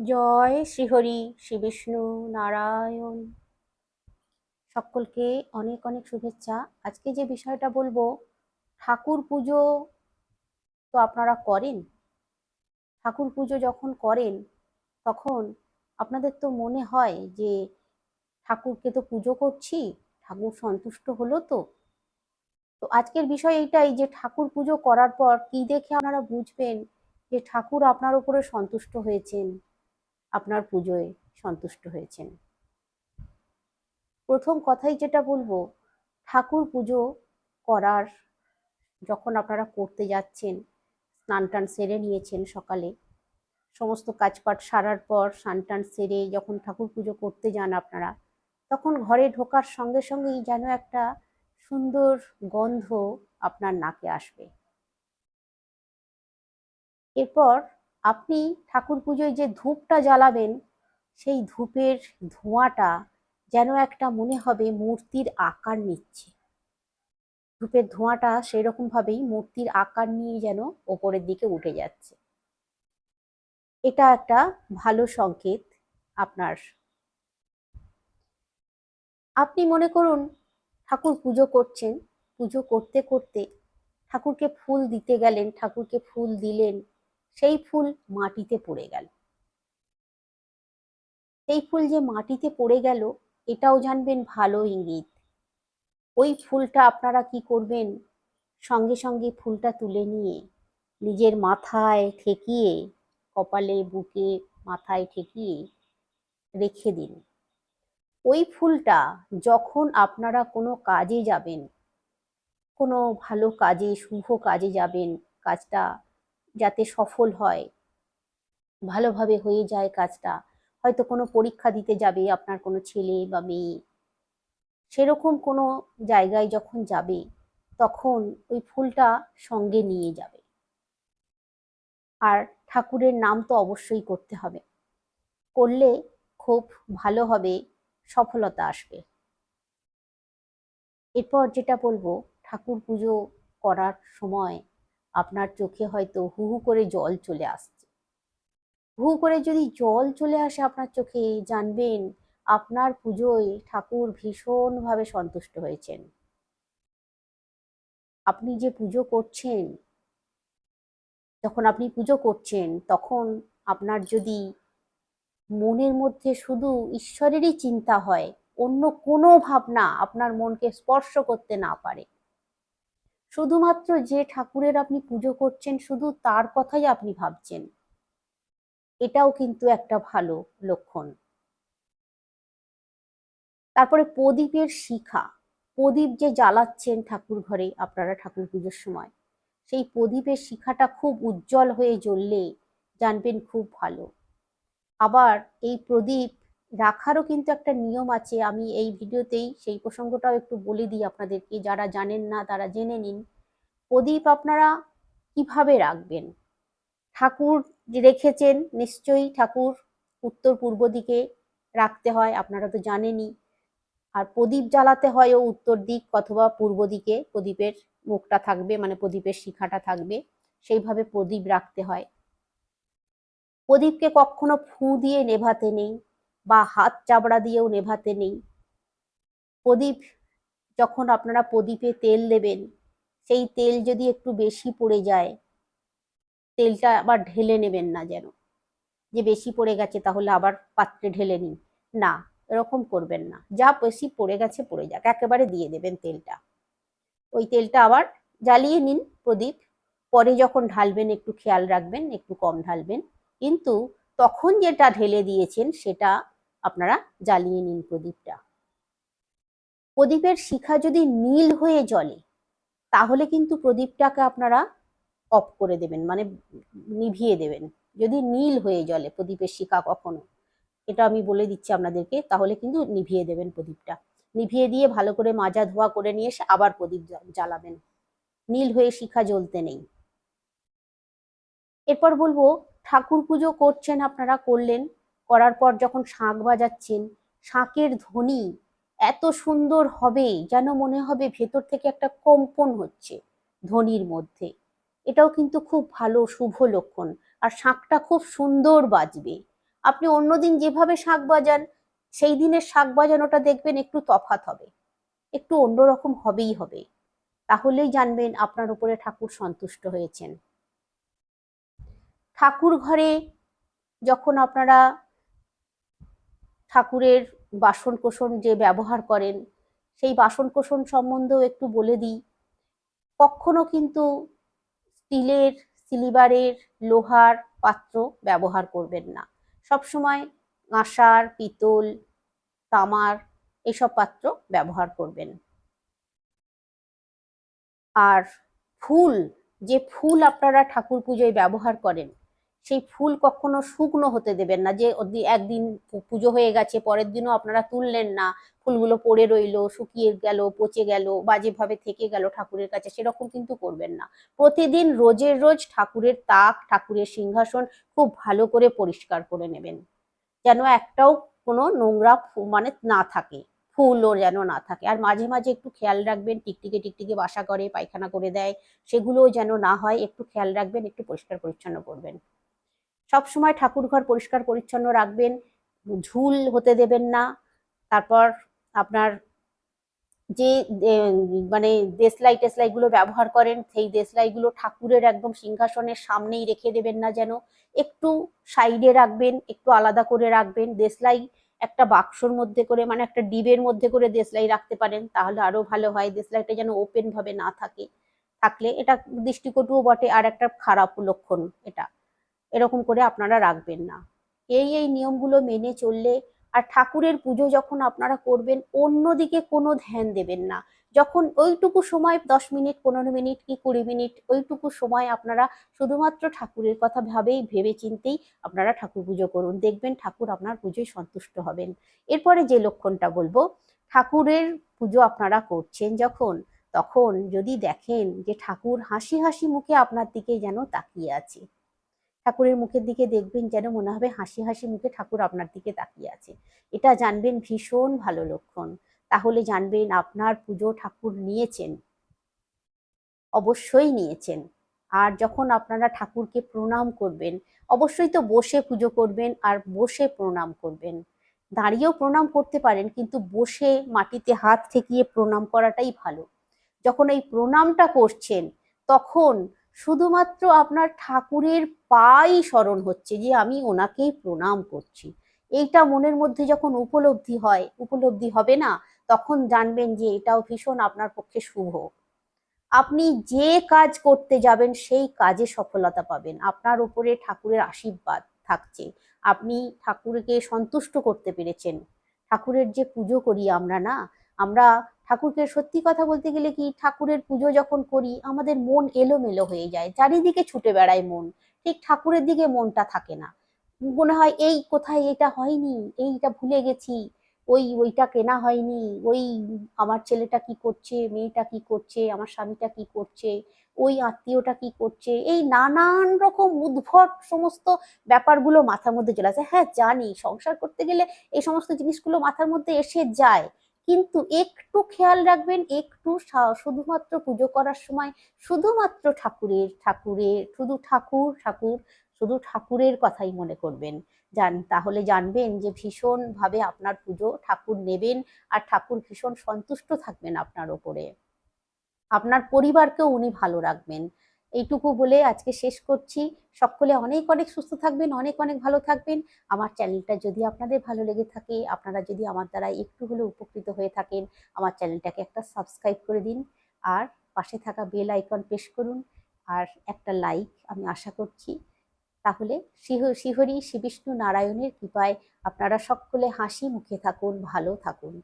জয় শ্রীহরি, শ্রী বিষ্ণু নারায়ণ। সকলকে অনেক অনেক শুভেচ্ছা। আজকে যে বিষয়টা বলব, ঠাকুর পুজো তো আপনারা করেন। ঠাকুর পুজো যখন করেন, তখন আপনাদের তো মনে হয় যে ঠাকুরকে তো পুজো করছি, ঠাকুর সন্তুষ্ট হলো তো। তো আজকের বিষয় এইটাই যে ঠাকুর পুজো করার পর কি দেখে আপনারা বুঝবেন যে ঠাকুর আপনার উপরে সন্তুষ্ট হয়েছেন। আপনার পুজোয় সন্তুষ্ট হয়েছেন। প্রথম কথাই যেটা বলব, ঠাকুর পুজো করার যখন আপনারা করতে যাচ্ছেন, স্নান টান সেরে নিয়েছেন সকালে, সমস্ত কাজপাট সারার পর স্নান টান সেরে যখন ঠাকুর পুজো করতে যান আপনারা, তখন ঘরে ঢোকার সঙ্গে সঙ্গেই যেন একটা সুন্দর গন্ধ আপনার নাকে আসবে। এরপর আপনি ঠাকুর পুজোয় যে ধূপটা জ্বালাবেন, সেই ধূপের ধোঁয়াটা যেন একটা মনে হবে মূর্তির আকার নিচ্ছে। ধূপের ধোঁয়াটা সেরকম ভাবেই মূর্তির আকার নিয়ে যেন ওপরের দিকে উঠে যাচ্ছে। এটা একটা ভালো সংকেত আপনার। আপনি মনে করুন, ঠাকুর পুজো করছেন, পুজো করতে করতে ঠাকুরকে ফুল দিতে গেলেন, ঠাকুরকে ফুল দিলেন। সেই ফুল মাটিতে পড়ে গেল। সেই ফুল যে মাটিতে পড়ে গেল, এটাও জানবেন ভালো ইঙ্গিত। ওই ফুলটা আপনারা কি করবেন? সঙ্গে সঙ্গে ফুলটা তুলে নিয়ে নিজের মাথায় ঠেকিয়ে, কপালে, বুকে মাথায় ঠেকিয়ে রেখে দিন। ওই ফুলটা যখন আপনারা কোনো কাজে যাবেন, কোনো ভালো কাজে, শুভ কাজে যাবেন, কাজটা যাতে সফল হয়। ভালোভাবে হয়ে যায় কাজটা। হয়তো কোনো পরীক্ষা দিতে যাবে আপনার কোনো ছেলে বা মেয়ে। সেরকম কোনো জায়গায় যখন যাবে, তখন ওই ফুলটা সঙ্গে নিয়ে যাবে। আর ঠাকুরের নাম তো অবশ্যই করতে হবে। করলে খুব ভালো হবে, সফলতা আসবে। এরপর যেটা বলব, ঠাকুর পুজো করার সময় আপনার চোখে হয়তো হু হু করে জল চলে আসছে। হু করে যদি জল চলে আসে আপনার চোখে, জানবেন আপনার পুজোয় ঠাকুর ভীষণভাবে সন্তুষ্ট হয়েছেন। আপনি যে পুজো করছেন, যখন আপনি পুজো করছেন, তখন আপনার যদি মনের মধ্যে শুধু ঈশ্বরেরই চিন্তা হয়, অন্য কোনো ভাবনা আপনার মনকে স্পর্শ করতে না পারে শুধুমাত্র যে ঠাকুরের আপনি পুজো করছেন, শুধু তার কথাই আপনি ভাবছেন। এটাও কিন্তু একটা ভালো লক্ষণ। তারপরে প্রদীপের শিখা। প্রদীপ যে জ্বালাচ্ছেন ঠাকুর ঘরে, আপনারা ঠাকুর পুজোর সময়, সেই প্রদীপের শিখাটা খুব উজ্জ্বল হয়ে জ্বললে জানবেন খুব ভালো। আবার এই প্রদীপ রাখারও কিন্তু একটা নিয়ম আছে। আমি এই ভিডিওতেই সেই প্রসঙ্গটাও একটু বলে দিই আপনাদেরকে। যারা জানেন না, তারা জেনে নিন। প্রদীপ আপনারা কীভাবে রাখবেন? ঠাকুর রেখেছেন, নিশ্চয়ই ঠাকুর উত্তর পূর্ব দিকে রাখতে হয়, আপনারা তো জানেনই। আর প্রদীপ জ্বালাতে হয় ও উত্তর দিক অথবা পূর্ব দিকে প্রদীপের মুখটা থাকবে মানে প্রদীপের শিখাটা থাকবে। সেইভাবে প্রদীপ রাখতে হয়। প্রদীপকে কখনো ফু দিয়ে নেভাতে নেই। বা হাত চাবড়া দিয়েও নেভাতে নেই। প্রদীপ, যখন আপনারা প্রদীপে তেল দেবেন, সেই তেল যদি একটু বেশি পড়ে যায়, তেলটা আবার ঢেলে নেবেন না যেন। যে বেশি পড়ে গেছে তাহলে আবার পাত্রে ঢেলে নিন। না, এরকম করবেন না। যা বেশি পড়ে গেছে পড়ে যাক, একেবারে দিয়ে দেবেন তেলটা। ওই তেলটা আবার জ্বালিয়ে নিন প্রদীপ। পরে যখন ঢালবেন, একটু খেয়াল রাখবেন, একটু কম ঢালবেন। কিন্তু তখন যেটা ঢেলে দিয়েছেন, সেটা আপনারা জ্বালিয়ে নিন প্রদীপটা। প্রদীপের শিখা যদি নীল হয়ে জ্বলে, তাহলে কিন্তু প্রদীপটাকে আপনারা অফ করে দেবেন মানে নিভিয়ে দেবেন। যদি নীল হয়ে জ্বলে প্রদীপের শিখা কখনো, এটা আমি বলে দিচ্ছি আপনাদেরকে, তাহলে কিন্তু নিভিয়ে দেবেন প্রদীপটা। নিভিয়ে দিয়ে ভালো করে মাজা ধোয়া করে নিয়ে এসে আবার প্রদীপ জ্বালাবেন। নীল হয়ে শিখা জ্বলতে নেই। এরপর বলব, ঠাকুর পুজো করছেন আপনারা, করলেন। করার পর যখন শাঁখ বাজাচ্ছেন, শাঁখের ধ্বনি এত সুন্দর হবে যেন মনে হবে ভেতর থেকে একটা কম্পন হচ্ছে ধ্বনির মধ্যে। এটাও কিন্তু খুব ভালো, শুভ লক্ষণ। আর শাঁখটা খুব সুন্দর বাজবে। আপনি অন্যদিন যেভাবে শাঁখ বাজান, সেই দিনের শাঁখ বাজানোটা দেখবেন একটু তফাৎ হবে। একটু অন্যরকম হবেই হবে। তাহলেই জানবেন আপনার উপরে ঠাকুর সন্তুষ্ট হয়েছেন। ঠাকুর ঘরে যখন আপনারা ঠাকুরের বাসন কোসন যে ব্যবহার করেন, সেই বাসন কোসন সম্বন্ধেও একটু বলে দিই। কখনো কিন্তু স্টিলের সিলিভারের লোহার পাত্র ব্যবহার করবেন না। সবসময় কাঁসার পিতল, তামার এসব পাত্র ব্যবহার করবেন। আর ফুল, যে ফুল আপনারা ঠাকুর পুজোয় ব্যবহার করেন সেই ফুল কখনো শুকনো হতে দেবেন না, যে একদিন পুজো হয়ে গেছে, পরের দিনও আপনারা তুললেন না, ফুলগুলো পড়ে রইল, শুকিয়ে গেল, পচে গেল বাজেভাবে থেকে গেল ঠাকুরের কাছে, সেরকম কিন্তু করবেন না। প্রতিদিন রোজের রোজ ঠাকুরের তাক ঠাকুরের সিংহাসন খুব ভালো করে পরিষ্কার করে নেবেন। যেন একটাও কোনো নোংরা মানে না থাকে, ফুলও যেন না থাকে। আর মাঝে মাঝে একটু খেয়াল রাখবেন, টিকটিকে টিকটিকে বাসা করে, পায়খানা করে দেয়, সেগুলোও যেন না হয়, একটু খেয়াল রাখবেন, একটু পরিষ্কার পরিচ্ছন্ন করবেন। সবসময় ঠাকুর ঘর পরিষ্কার পরিচ্ছন্ন রাখবেন, ঝুল হতে দেবেন না। তারপর আপনার যে মানে দেশলাই টেসলাই গুলো ব্যবহার করেন, সেই দেশলাই গুলো ঠাকুরের একদম সিংহাসনের সামনেই রেখে দেবেন না যেন। একটু সাইডে রাখবেন, একটু আলাদা করে রাখবেন। দেশলাই একটা বাক্সর মধ্যে করে মানে একটা ডিবের মধ্যে করে দেশলাই রাখতে পারেন, তাহলে আরও ভালো হয়। দেশলাইটা যেন ওপেন ভাবে না থাকে। থাকলে এটা দৃষ্টিকটুও বটে, আর একটা খারাপ লক্ষণ এটা। এরকম করে আপনারা রাখবেন না। এই এই নিয়মগুলো মেনে চললে আর ঠাকুরের পুজো যখন আপনারা করবেন, অন্যদিকে কোনো ধ্যান দেবেন না। যখন ওইটুকু সময়, দশ মিনিট, পনেরো মিনিট কি কুড়ি মিনিট, ওইটুকু সময় আপনারা শুধুমাত্র ঠাকুরের কথা ভাবেই ভেবে চিন্তেই আপনারা ঠাকুর পুজো করুন। দেখবেন ঠাকুর আপনার পুজোয় সন্তুষ্ট হবেন। এরপরে যে লক্ষণটা বলব, ঠাকুরের পুজো আপনারা করছেন যখন, তখন যদি দেখেন যে ঠাকুর হাসি হাসি মুখে আপনার দিকে যেন তাকিয়ে আছে। ঠাকুরের মুখের দিকে দেখবেন যেন মনে হবে হাসি হাসি মুখে ঠাকুর আপনার দিকে তাকিয়ে আছে। এটা জানবেন ভীষণ ভালো লক্ষণ। তাহলে জানবেন আপনার পুজো ঠাকুর নিয়েছেন। অবশ্যই নিয়েছেন। আর যখন আপনারা ঠাকুরকে প্রণাম করবেন, অবশ্যই তো বসে পুজো করবেন আর বসে প্রণাম করবেন। দাঁড়িয়েও প্রণাম করতে পারেন, কিন্তু বসে মাটিতে হাত ঠেকিয়ে প্রণাম করাটাই ভালো। যখন এই প্রণামটা করছেন, তখন শুধুমাত্র আপনার ঠাকুরের পাই স্মরণ হচ্ছে যে আমি ওনাকেই প্রণাম করছি। এইটা মনের মধ্যে যখন উপলব্ধি হয়, উপলব্ধি হবে না, তখন জানবেন যে এটাও ভীষণ আপনার পক্ষে শুভ। আপনি যে কাজ করতে যাবেন, সেই কাজে সফলতা পাবেন। আপনার উপরে ঠাকুরের আশীর্বাদ থাকছে। আপনি ঠাকুরকে সন্তুষ্ট করতে পেরেছেন। ঠাকুরের যে পুজো করি আমরা না, আমরা ঠাকুরকে সত্যি কথা বলতে গেলে কি ঠাকুরের পুজো যখন করি, আমাদের মন এলোমেলো হয়ে যায়। চারিদিকে ছুটে বেড়ায় মন। ঠিক ঠাকুরের দিকে মনটা থাকে না। মনে হয়, এই কোথায় এটা হয়নি? এইটা ভুলে গেছি। ওই, ওইটা কেনা হয়নি। ওই আমার ছেলেটা কি করছে? মেয়েটা কি করছে? আমার স্বামীটা কি করছে? ওই আত্মীয়টা কি করছে? এই নানান রকম উদ্ভট সমস্ত ব্যাপারগুলো মাথার মধ্যে চলে আসে। হ্যাঁ জানি সংসার করতে গেলে এই সমস্ত জিনিসগুলো মাথার মধ্যে এসে যায়। কিন্তু একটু খেয়াল রাখবেন, একটু শুধুমাত্র পুজো করার সময় শুধুমাত্র ঠাকুরের ঠাকুরের, শুধু ঠাকুর ঠাকুর, শুধু ঠাকুরের কথাই মনে করবেন। জান, তাহলে জানবেন যে ভীষণ ভাবে আপনার পুজো ঠাকুর নেবেন আর ঠাকুর ভীষণ সন্তুষ্ট থাকবেন আপনার ওপরে। আপনার পরিবারকেও উনি ভালো রাখবেন। এইটুকু বলে আজকে শেষ করছি। সকলে অনেক অনেক সুস্থ থাকবেন, অনেক অনেক ভালো থাকবেন। আমার চ্যানেলটা যদি আপনাদের ভালো লেগে থাকে, আপনারা যদি আমার দ্বারা একটু হলেও উপকৃত হয়ে থাকেন, আমার চ্যানেলটাকে একটা সাবস্ক্রাইব করে দিন আর পাশে থাকা বেল আইকন প্রেস করুন আর একটা লাইক আমি আশা করছি। তাহলে শিহ, শিহরি শ্রী বিষ্ণু নারায়ণের কৃপায় আপনারা সকলে হাসি মুখে থাকুন, ভালো থাকুন।